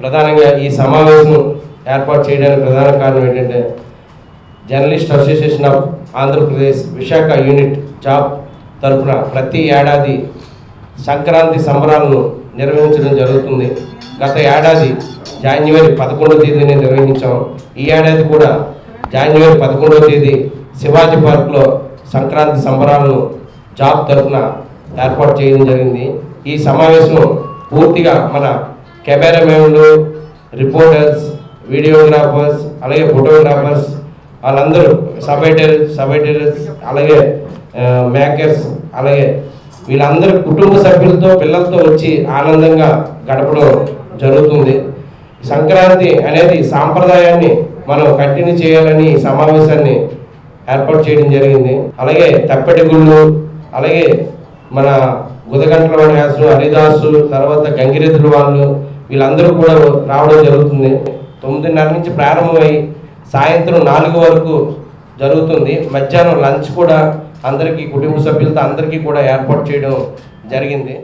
ప్రధానంగా ఈ సమావేశం ఏర్పాటు చేయడానికి ప్రధాన కారణం ఏంటంటే journalist association of Andhra Pradesh Visakha unit job తరఫున ప్రతి ఏడాది సంక్రాంతి సంబరాలను నిర్వహించడం జరుగుతుంది. గత ఏడాది జాన్యువరి పదకొండవ తేదీని నిర్వహించాం. ఈ ఏడాది కూడా జాన్యువరి పదకొండవ తేదీ శివాజీ పార్క్లో సంక్రాంతి సంబరాలను జాబ్ తరఫున ఏర్పాటు చేయడం జరిగింది. ఈ సమావేశం పూర్తిగా మన కెమెరామెన్లు రిపోర్టర్స్ వీడియోగ్రాఫర్స్ అలాగే ఫోటోగ్రాఫర్స్ వాళ్ళందరూ సబైటర్ సబైటర్స్ అలాగే మేకర్స్ అలాగే వీళ్ళందరూ కుటుంబ సభ్యులతో పిల్లలతో వచ్చి ఆనందంగా గడపడం జరుగుతుంది. సంక్రాంతి అనేది సాంప్రదాయాన్ని మనం కంటిన్యూ చేయాలని సమావేశాన్ని ఏర్పాటు చేయడం జరిగింది. అలాగే తప్పెటి గుళ్ళు అలాగే మన గుదగంటల వాడి వ్యాసులు హరిదాసు తర్వాత గంగిరెద్దుల వాళ్ళు వీళ్ళందరూ కూడా రావడం జరుగుతుంది. తొమ్మిదిన్నర నుంచి ప్రారంభమై సాయంత్రం నాలుగు వరకు జరుగుతుంది. మధ్యాహ్నం లంచ్ కూడా అందరికీ కుటుంబ సభ్యులతో అందరికీ కూడా ఏర్పాటు చేయడం జరిగింది.